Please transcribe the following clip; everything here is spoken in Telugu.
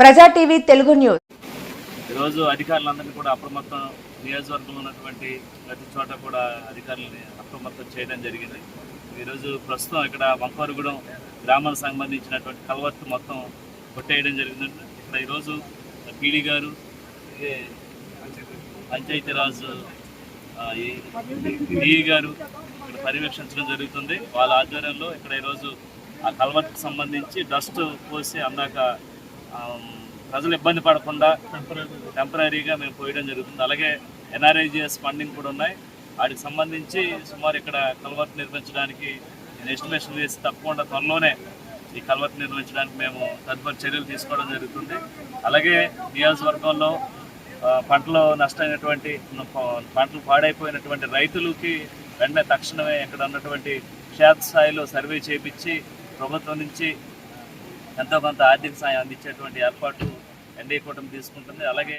ప్రజా టీవీ తెలుగు న్యూస్. ఈరోజు అధికారులందరినీ కూడా అప్రమత్తం నియోజకవర్గంలో ఉన్నటువంటి ప్రతి చోట కూడా అధికారులని అప్రమత్తం చేయడం జరిగింది. ఈరోజు ప్రస్తుతం ఇక్కడ వంకవరగూడెం గ్రామానికి సంబంధించినటువంటి కలవర్తు మొత్తం కొట్టేయడం జరిగింది ఇక్కడ ఈరోజు పీడీ గారు ఏ పంచాయతీరాజ్ ఆ, ఈ డిఈ గారు ఇక్కడ పర్యవేక్షించడం జరుగుతుంది. వాళ్ళ ఆధ్వర్యంలో ఇక్కడ ఈరోజు ఆ కల్వర్ట్కి సంబంధించి డస్ట్ పోసి అందాక ప్రజలు ఇబ్బంది పడకుండా టెంపరీగా మేము పోయడం జరుగుతుంది. అలాగే ఎన్ఆర్ఐజిఎస్ ఫండింగ్ కూడా ఉన్నాయి. వాటికి సంబంధించి సుమారు ఇక్కడ కల్వర్ట్ నిర్మించడానికి నేను ఎస్టిమేషన్ వేసి తప్పకుండా త్వరలోనే ఈ కల్వర్ట్ నిర్మించడానికి మేము తదుపరి చర్యలు తీసుకోవడం జరుగుతుంది. అలాగే నియోజకవర్గంలో పంటలు పంటలో నష్టమైనటువంటి పంటలు పాడైపోయినటువంటి రైతులకి వెంటనే తక్షణమే ఇక్కడ ఉన్నటువంటి క్షేత్రస్థాయిలో సర్వే చేపించి ప్రభుత్వం నుంచి ఎంతో కొంత ఆర్థిక సాయం అందించేటువంటి ఏర్పాటు ఎన్డీఏ కూటమి తీసుకుంటుంది. అలాగే